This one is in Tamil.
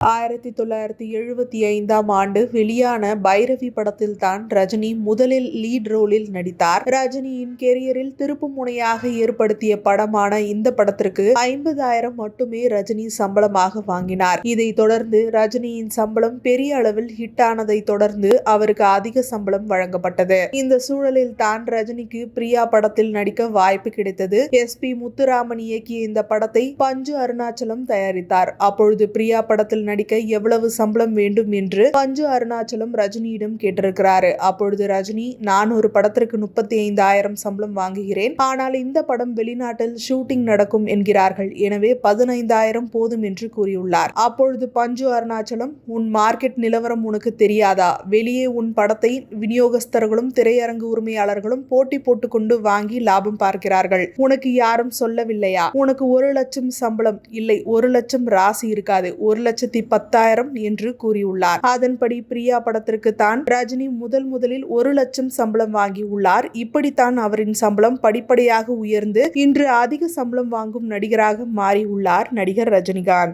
ஆயிரத்தி தொள்ளாயிரத்தி எழுபத்தி ஐந்தாம் ஆண்டு வெளியான பைரவி படத்தில் தான் ரஜினி முதலில் லீட் ரோலில் நடித்தார். ரஜினியின் கெரியரில் திருப்பு முனையாக ஏற்படுத்திய படமான இந்த படத்திற்கு ஐம்பதாயிரம் மட்டுமே ரஜினி சம்பளமாக வாங்கினார். இதை தொடர்ந்து ரஜினியின் சம்பளம் பெரிய அளவில் ஹிட் ஆனதை தொடர்ந்து அவருக்கு அதிக சம்பளம் வழங்கப்பட்டது. இந்த சூழலில் தான் ரஜினிக்கு பிரியா படத்தில் நடிக்க வாய்ப்பு கிடைத்தது. எஸ். பி. முத்துராமன் இயக்கிய இந்த படத்தை பஞ்சு அருணாச்சலம் தயாரித்தார். அப்பொழுது பிரியா படத்தில் நடிக்க எவ்வளவு சம்பளம் வேண்டும் என்று பஞ்சு அருணாச்சலம் ரஜினியிடம் கேட்டிருக்கிறாரு. அப்பொழுது ரஜினி நான் ஒரு படத்திற்கு முப்பத்தி ஐந்தாயிரம் சம்பளம் வாங்குகிறேன். ஆனால் இந்த படம் வெளிநாட்டில் ஷூட்டிங் நடக்கும் என்கிறார்கள். எனவே பதினைந்தாயிரம் போதும் என்று கூறியுள்ளார். அப்பொழுது பஞ்சு அருணாச்சலம் உன் மார்க்கெட் நிலவரம் உனக்கு தெரியாதா? வெளியே உன் படத்தை விநியோகஸ்தர்களும் திரையரங்கு உரிமையாளர்களும் போட்டி போட்டுக்கொண்டு வாங்கி லாபம் பார்க்கிறார்கள். உனக்கு யாரும் சொல்லவில்லையா? உனக்கு ஒரு லட்சம் சம்பளம் இல்லை. ஒரு லட்சம் ராசி இருக்காது. ஒரு லட்சத்தி லட்சத்தி பத்தாயிரம் என்று கூறியுள்ளார். அதன்படி பிரியா படத்திற்கு தான் ரஜினி முதல் முதலில் ஒரு லட்சம் சம்பளம் வாங்கியுள்ளார். இப்படித்தான் அவரின் சம்பளம் படிப்படியாக உயர்ந்து இன்று அதிக சம்பளம் வாங்கும் நடிகராக மாறியுள்ளார் நடிகர் ரஜினிகாந்த்.